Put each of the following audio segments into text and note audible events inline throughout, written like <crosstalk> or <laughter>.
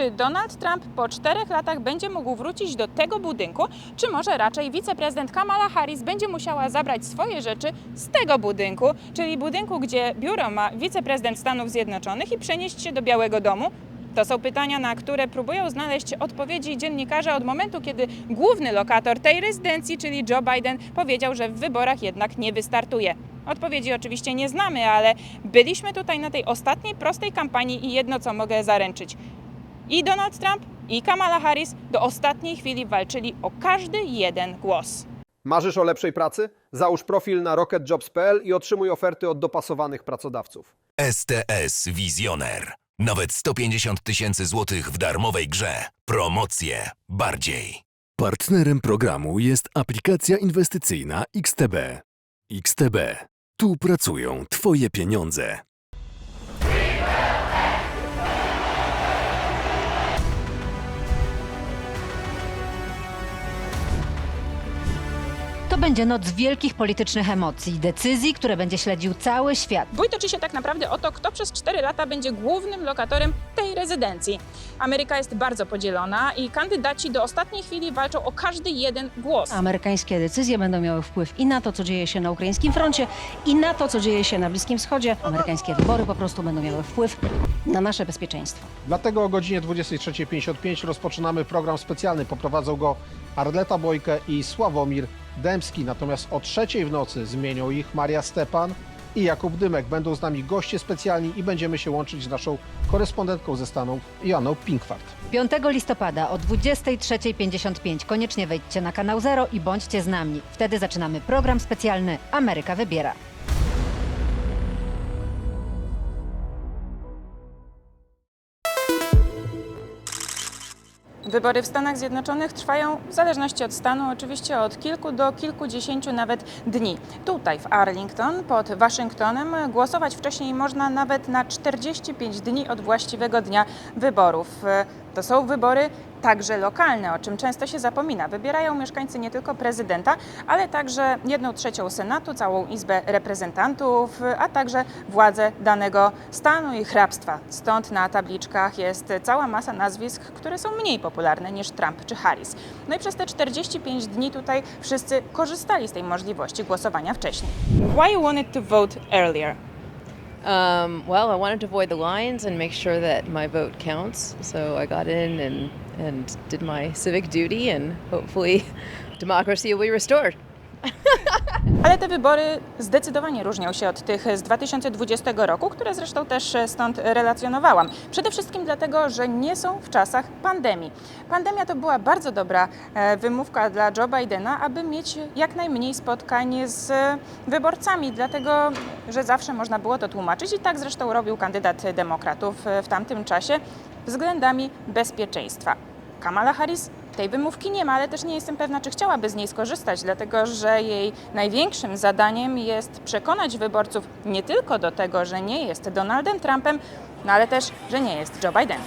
Czy Donald Trump po czterech latach będzie mógł wrócić do tego budynku, czy może raczej wiceprezydent Kamala Harris będzie musiała zabrać swoje rzeczy z tego budynku, czyli budynku, gdzie biuro ma wiceprezydent Stanów Zjednoczonych i przenieść się do Białego Domu? To są pytania, na które próbują znaleźć odpowiedzi dziennikarze od momentu, kiedy główny lokator tej rezydencji, czyli Joe Biden, powiedział, że w wyborach jednak nie wystartuje. Odpowiedzi oczywiście nie znamy, ale byliśmy tutaj na tej ostatniej prostej kampanii i jedno co mogę zaręczyć. I Donald Trump, i Kamala Harris do ostatniej chwili walczyli o każdy jeden głos. Marzysz o lepszej pracy? Załóż profil na rocketjobs.pl i otrzymuj oferty od dopasowanych pracodawców. STS Wizjoner. Nawet 150 tysięcy złotych w darmowej grze. Promocje. Bardziej. Partnerem programu jest aplikacja inwestycyjna XTB. XTB. Tu pracują Twoje pieniądze. To będzie noc wielkich politycznych emocji, decyzji, które będzie śledził cały świat. Bój toczy się tak naprawdę o to, kto przez 4 lata będzie głównym lokatorem tej rezydencji. Ameryka jest bardzo podzielona i kandydaci do ostatniej chwili walczą o każdy jeden głos. Amerykańskie decyzje będą miały wpływ i na to, co dzieje się na ukraińskim froncie, i na to, co dzieje się na Bliskim Wschodzie. Amerykańskie wybory po prostu będą miały wpływ na nasze bezpieczeństwo. Dlatego o godzinie 23.55 rozpoczynamy program specjalny. Poprowadzą go Arleta Bojkę i Sławomir Dębski. Natomiast o trzeciej w nocy zmienią ich Maria Stepan i Jakub Dymek. Będą z nami goście specjalni i będziemy się łączyć z naszą korespondentką ze Stanów, Joanną Pinkwart. 5 listopada o 23.55 koniecznie wejdźcie na kanał Zero i bądźcie z nami. Wtedy zaczynamy program specjalny Ameryka Wybiera. Wybory w Stanach Zjednoczonych trwają w zależności od stanu, oczywiście od kilku do kilkudziesięciu nawet dni. Tutaj w Arlington pod Waszyngtonem głosować wcześniej można nawet na 45 dni od właściwego dnia wyborów. To są wybory także lokalne, o czym często się zapomina. Wybierają mieszkańcy nie tylko prezydenta, ale także jedną trzecią Senatu, całą Izbę Reprezentantów, a także władze danego stanu i hrabstwa. Stąd na tabliczkach jest cała masa nazwisk, które są mniej popularne niż Trump czy Harris. No i przez te 45 dni tutaj wszyscy korzystali z tej możliwości głosowania wcześniej. Why you wanted to vote earlier? Um, well, I wanted to avoid the lines and make sure that my vote counts. So I got in and, and did my civic duty, and hopefully <laughs> democracy will be restored. Ale te wybory zdecydowanie różnią się od tych z 2020 roku, które zresztą też stąd relacjonowałam. Przede wszystkim dlatego, że nie są w czasach pandemii. Pandemia to była bardzo dobra e, wymówka dla Joe Bidena, aby mieć jak najmniej spotkań z wyborcami, dlatego że zawsze można było to tłumaczyć i tak zresztą robił kandydat demokratów e, w tamtym czasie względami bezpieczeństwa. Kamala Harris tej wymówki nie ma, ale też nie jestem pewna, czy chciałaby z niej skorzystać, dlatego że jej największym zadaniem jest przekonać wyborców nie tylko do tego, że nie jest Donaldem Trumpem, no ale też, że nie jest Joe Bidenem.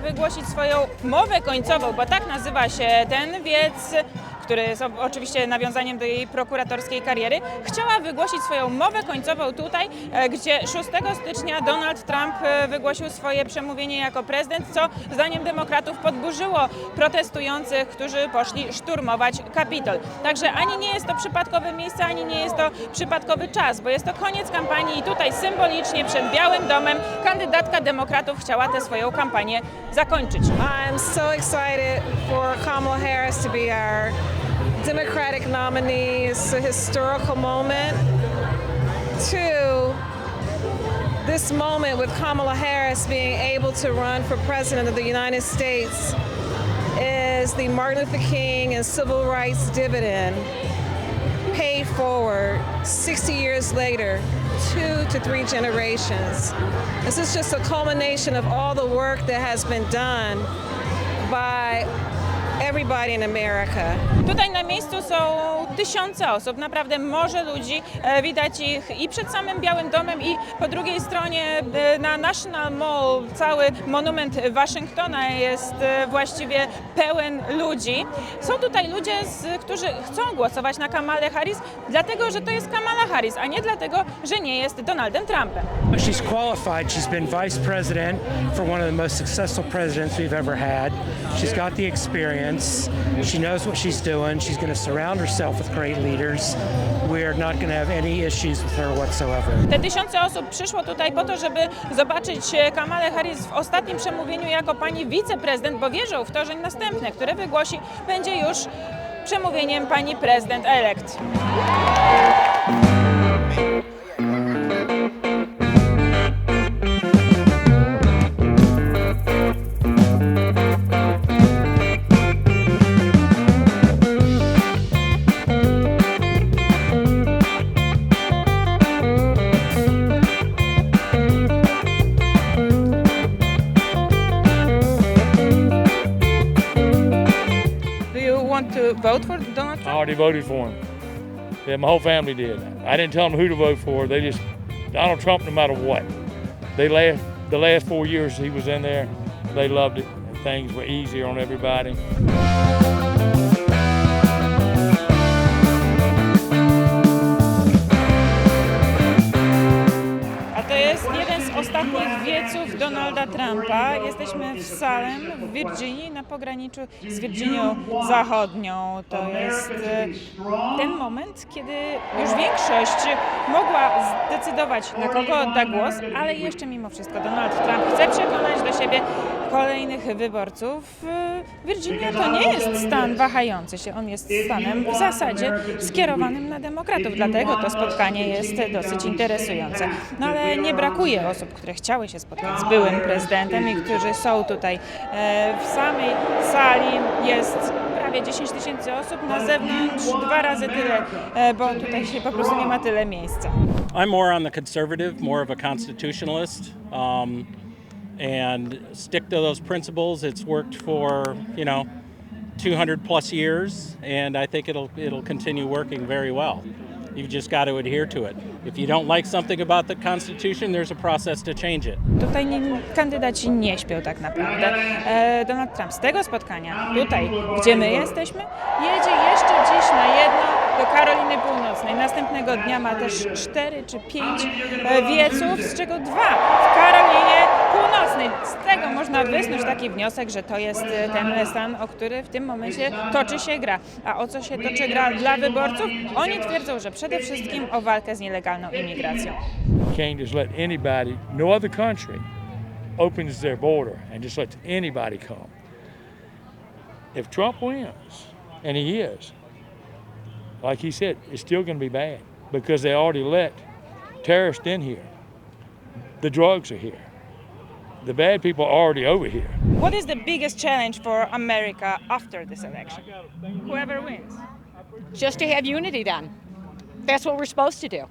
Wygłosić swoją mowę końcową, bo tak nazywa się ten wiec, który jest oczywiście nawiązaniem do jej prokuratorskiej kariery. Chciała wygłosić swoją mowę końcową tutaj, e, gdzie 6 stycznia Donald Trump e, wygłosił swoje przemówienie jako prezydent, co zdaniem demokratów podburzyło protestujących, którzy poszli szturmować Kapitol. Także ani nie jest to przypadkowe miejsce, ani nie jest to przypadkowy czas, bo jest to koniec kampanii i tutaj symbolicznie przed Białym Domem kandydatka demokratów chciała tę swoją kampanię zakończyć. I'm so excited for Kamala Harris to be our Democratic nominee. A historical moment. Two, this moment with Kamala Harris being able to run for president of the United States is the Martin Luther King and civil rights dividend paid forward 60 years later two to three generations. This is just a culmination of all the work that has been done by everybody in America. Tutaj na miejscu są tysiące osób, naprawdę morze ludzi. E, Widać ich i przed samym Białym Domem, i po drugiej stronie e, na National Mall. Cały monument Waszyngtona jest e, właściwie pełen ludzi. Są tutaj ludzie, którzy chcą głosować na Kamalę Harris, dlatego że to jest Kamala Harris, a nie dlatego, że nie jest Donaldem Trumpem. She's qualified. She's been vice president for one of the most successful presidents we've ever had. She's got the experience. She knows what she's doing. She's going to surround herself with great leaders. We're not going to have any issues with her whatsoever. Te tysiące osób przyszło tutaj po to, żeby zobaczyć e, Kamalę Harris w ostatnim przemówieniu jako pani wiceprezydent, bo wierzą w to, że następne, które wygłosi, będzie już przemówieniem pani prezydent elekt. Already voted for him. Yeah, my whole family did. I didn't tell them who to vote for. They just Donald Trump, no matter what. They last the last four years he was in there. They loved it. Things were easier on everybody. A to jest jeden z ostatnich wieców Donalda Trumpa. Jesteśmy w Salem, w Virginii, na pograniczu z Virginią Zachodnią. To jest e, ten moment, kiedy już większość mogła zdecydować, na kogo odda głos, ale jeszcze mimo wszystko Donald Trump chce przekonać do siebie kolejnych wyborców. E, Virginia to nie jest stan wahający się, on jest stanem w zasadzie skierowanym na demokratów, dlatego to spotkanie jest dosyć interesujące. No ale nie brakuje osób, które chciały się spotkać z byłym prezydentem i którzy są tutaj. E, W samej sali jest prawie 10 tysięcy osób, na zewnątrz dwa razy tyle, e, bo tutaj się po prostu nie ma tyle miejsca. I'm more on the conservative, more of a constitutionalist, um, and stick to those principles. It's worked for you know 200 plus years, and I think it'll it'll continue working very well. You've just got to adhere to it. If you don't like something about the Constitution, there's a process to change it. Tutaj kandydaci nie śpią tak naprawdę. E, Donald Trump z tego spotkania, tutaj, gdzie my jesteśmy, jedzie jeszcze dziś na jedno do Karoliny Północnej. Następnego dnia ma też cztery czy pięć e, wieców, z czego dwa w Karolinie można wysnuć taki wniosek, że to jest e, ten stan, o który w tym momencie toczy się gra. A o co się toczy gra dla wyborców? Oni twierdzą, że przede wszystkim o walkę z nielegalną imigracją. Can't just let anybody, no other country, opens their border and just lets anybody come. If Trump wins, and he is, like he said, it's still going to be bad because they already let terrorists in here. The drugs are here. The bad people are already over here. What is the biggest challenge for America after this election? Whoever wins. just to have unity then. That's what we're supposed to do.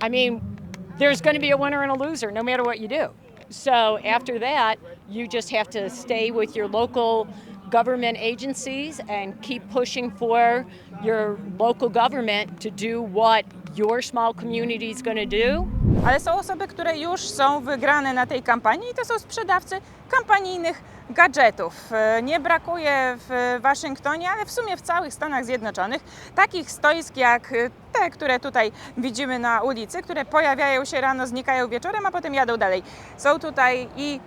I mean, there's going to be a winner and a loser no matter what you do. So after that, you just have to stay with your local government agencies and keep pushing for your local government to do what your small community is going to do. Ale są osoby, które już są wygrane na tej kampanii i to są sprzedawcy kampanijnych gadżetów. E, Nie brakuje w Waszyngtonie, ale w sumie w całych Stanach Zjednoczonych takich stoisk jak e, te, które tutaj widzimy na ulicy, które pojawiają się rano, znikają wieczorem, a potem jadą dalej. Są tutaj i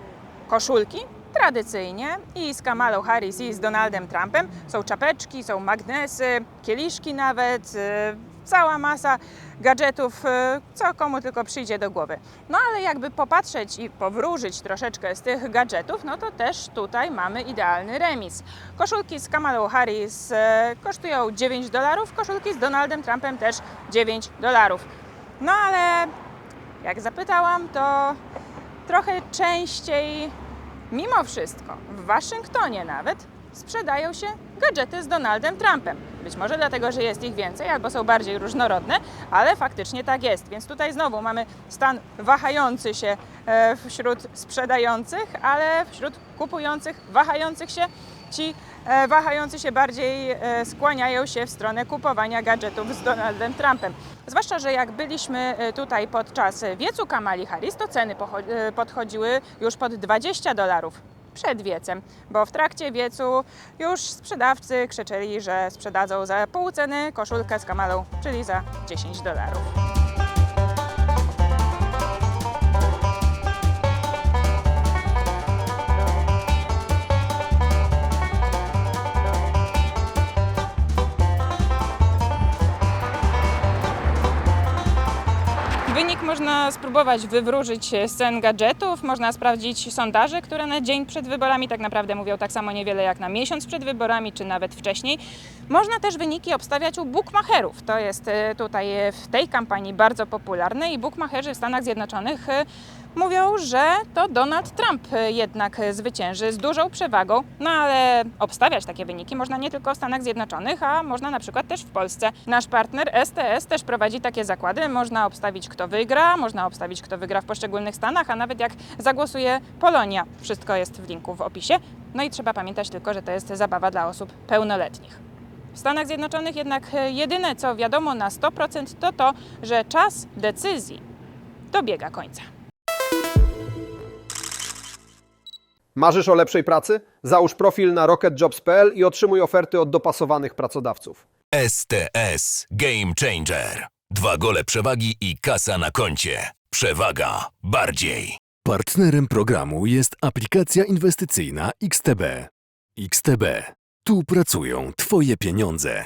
koszulki, tradycyjnie i z Kamalą Harris i z Donaldem Trumpem. Są czapeczki, są magnesy, kieliszki nawet, e, cała masa gadżetów, e, co komu tylko przyjdzie do głowy. No ale jakby popatrzeć i powróżyć troszeczkę z tych gadżetów, no to też tutaj mamy idealny remis. Koszulki z Kamalą Harris e, kosztują 9 dolarów, koszulki z Donaldem Trumpem też 9 dolarów. No ale jak zapytałam, to trochę częściej, mimo wszystko, w Waszyngtonie nawet, sprzedają się gadżety z Donaldem Trumpem. Być może dlatego, że jest ich więcej albo są bardziej różnorodne, ale faktycznie tak jest. Więc tutaj znowu mamy stan wahający się e, wśród sprzedających, ale wśród kupujących, wahających się ci e, wahający się bardziej e, skłaniają się w stronę kupowania gadżetów z Donaldem Trumpem. Zwłaszcza, że jak byliśmy tutaj podczas wiecu Kamali Harris, to ceny podchodziły już pod 20 dolarów przed wiecem, bo w trakcie wiecu już sprzedawcy krzyczeli, że sprzedadzą za pół ceny koszulkę z Kamalą, czyli za 10 dolarów. Wynik można spróbować wywróżyć z gadżetów, można sprawdzić sondaże, które na dzień przed wyborami tak naprawdę mówią tak samo niewiele jak na miesiąc przed wyborami, czy nawet wcześniej. Można też wyniki obstawiać u bookmacherów. To jest e, tutaj w tej kampanii bardzo popularne i bookmacherzy w Stanach Zjednoczonych e, mówią, że to Donald Trump e, jednak e, zwycięży z dużą przewagą. No ale obstawiać takie wyniki można nie tylko w Stanach Zjednoczonych, a można na przykład też w Polsce. Nasz partner STS też prowadzi takie zakłady. Można obstawić, kto wygra, można obstawić, kto wygra w poszczególnych stanach, a nawet jak zagłosuje Polonia. Wszystko jest w linku w opisie. No i trzeba pamiętać tylko, że to jest zabawa dla osób pełnoletnich. W Stanach Zjednoczonych jednak e, jedyne, co wiadomo na 100% to to, że czas decyzji dobiega końca. Marzysz o lepszej pracy? Załóż profil na rocketjobs.pl i otrzymuj oferty od dopasowanych pracodawców. STS Game Changer. Dwa gole przewagi i kasa na koncie. Przewaga bardziej. Partnerem programu jest aplikacja inwestycyjna XTB. XTB. Tu pracują Twoje pieniądze.